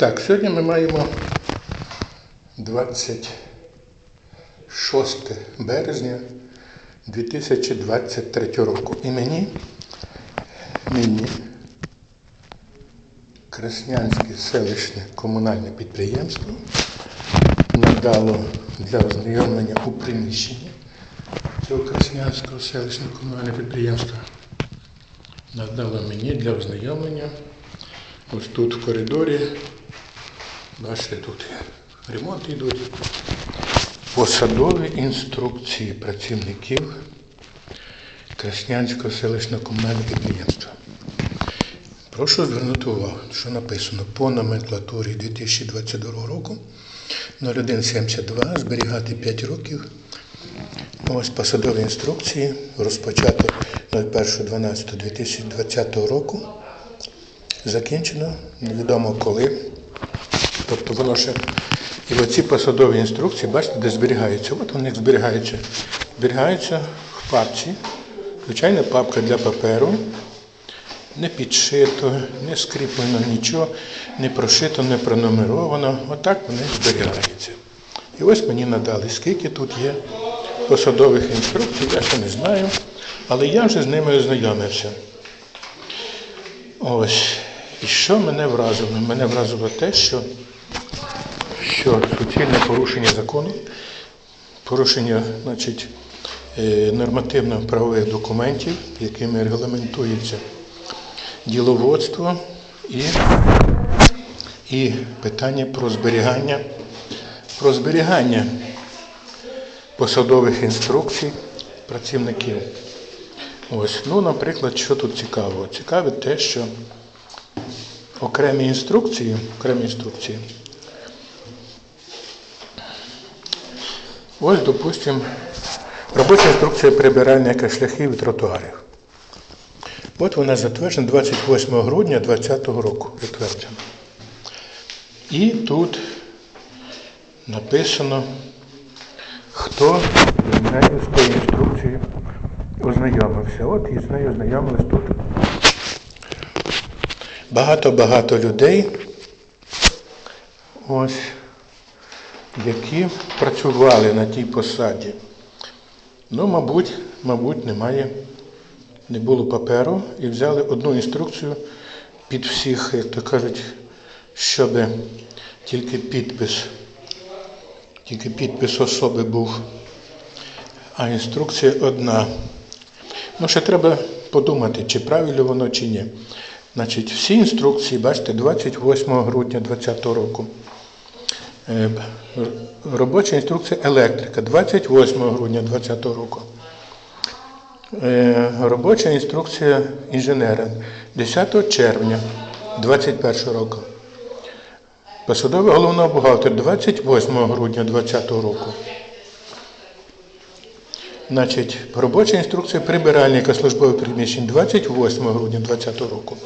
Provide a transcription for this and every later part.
Так, сьогодні ми маємо 26 березня 2023 року. І мені, мені Краснянське селищне комунальне підприємство надало для ознайомлення у приміщенні цього Краснянського селищного комунального підприємства. Надало мені для ознайомлення ось тут в коридорі. Бачите, тут ремонти йдуть. Посадові інструкції працівників Краснянського селищного комунального підприємства. Прошу звернути увагу, що написано по номенклатурі 2022 року 0172 зберігати 5 років. Ось посадові інструкції розпочато 01.12.2020 року. Закінчено невідомо коли. Тобто воно ще. І оці посадові інструкції, бачите, де зберігаються. От вони зберігаються. Зберігаються в папці. Звичайна папка для паперу. Не підшито, не скріплено нічого, не прошито, не пронумеровано. Отак вони зберігаються. І ось мені надали, скільки тут є посадових інструкцій, я ще не знаю, але я вже з ними ознайомився. Ось. І що мене вразило? Мене вразило те, що, що суцільне порушення закону, порушення значить, е, нормативно-правових документів, якими регламентується діловодство і, і питання про зберігання, про зберігання посадових інструкцій працівників. Ось, ну, наприклад, що тут цікаво? Цікаве те, що окремі інструкції, окремі інструкції. Ось, допустимо, робоча інструкція прибиральника шляхів і тротуарів. От вона затверджена 28 грудня 2020 року. Затверджена. І тут написано, хто з нею з тією інструкцією ознайомився. От і з нею ознайомились тут. Багато-багато людей, ось, які працювали на тій посаді. Ну, мабуть, мабуть, немає не було паперу і взяли одну інструкцію під всіх, як то кажуть, щоб тільки підпис, тільки підпис особи був, а інструкція одна. Ну, ще треба подумати, чи правильно воно, чи ні. Значить, всі інструкції, бачите, 28 грудня 2020 року. Е, Робоча інструкція електрика 28 грудня 2020 року. Е, Робоча інструкція інженера 10 червня 2021 року. Посадовий головного бухгалтера 28 грудня 2020 року. Значить, робоча інструкція прибиральника службових приміщень 28 грудня 2020 року.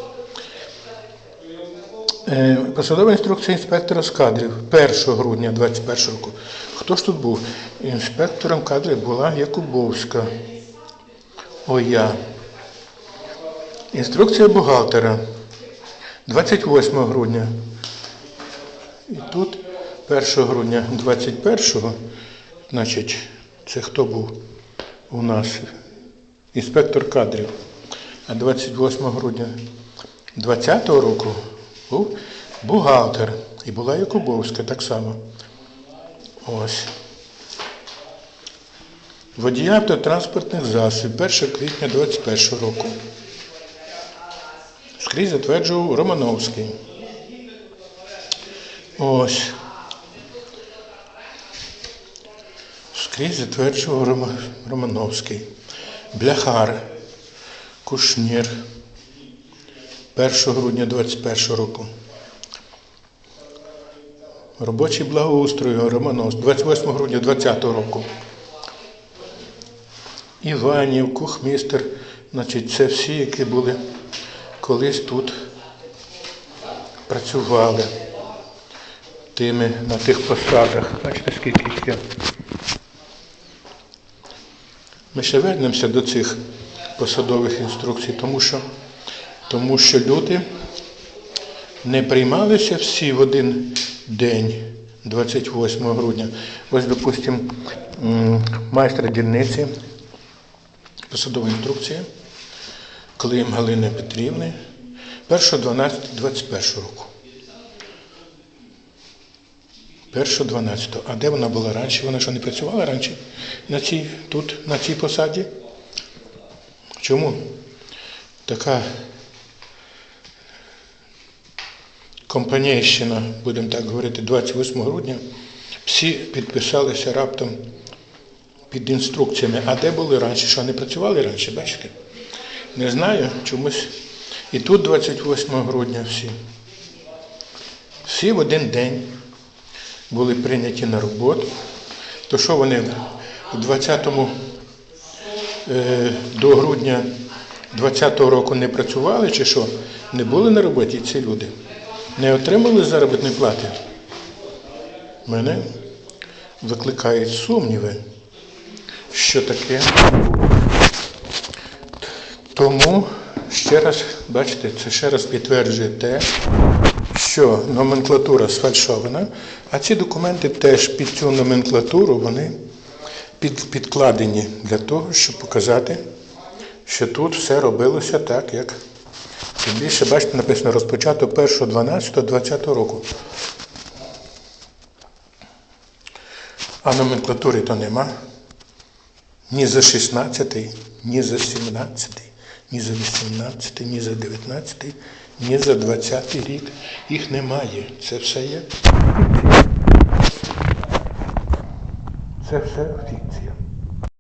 Е, Посадова інструкція інспектора з кадрів 1 грудня 2021 року. Хто ж тут був? Інспектором кадрів була Якубовська. ОЯ. Інструкція бухгалтера 28 грудня. І тут 1 грудня 21-го, значить, це хто був у нас? Інспектор кадрів. А 28 грудня 2020 року був бухгалтер. І була Якубовська так само. Ось. Водія автотранспортних засобів 1 квітня 2021 року. Скрізь затверджував Романовський. Ось. Скрізь затверджував Романовський. Бляхар. Кушнір. 1 грудня 2021 року. Робочий благоустрій Романовський. 28 грудня 2020 року. Іванів, Кухмістер, значить, це всі, які були колись тут працювали тими, на тих посадах. Бачите, скільки їх є. Ми ще вернемося до цих посадових інструкцій, тому що, тому що люди не приймалися всі в один день, 28 грудня. Ось, допустимо, м, майстра дільниці, посадова інструкція, Клим Галини Петрівни, 1.12.21 року. 1.12. А де вона була раніше? Вона що не працювала раніше на цій, тут, на цій посаді? Чому? Така компанійщина, будемо так говорити, 28 грудня, всі підписалися раптом під інструкціями. А де були раніше? Що не працювали раніше, бачите? Не знаю, чомусь. І тут 28 грудня всі. Всі в один день були прийняті на роботу. То що вони у 20-му е, до грудня 20-го року не працювали чи що? Не були на роботі ці люди? Не отримали заробітної плати? Мене викликають сумніви, що таке. Тому ще раз, бачите, це ще раз підтверджує те, що номенклатура сфальшована, а ці документи теж під цю номенклатуру вони під, підкладені для того, щоб показати, що тут все робилося так, як тим більше, бачите, написано розпочато 1.12.20 року. А номенклатури то нема. Ні за 16, ні за 17, ні за 18, ні за 19, ні за 20 рік. Їх немає. Це все є. Це все фікція.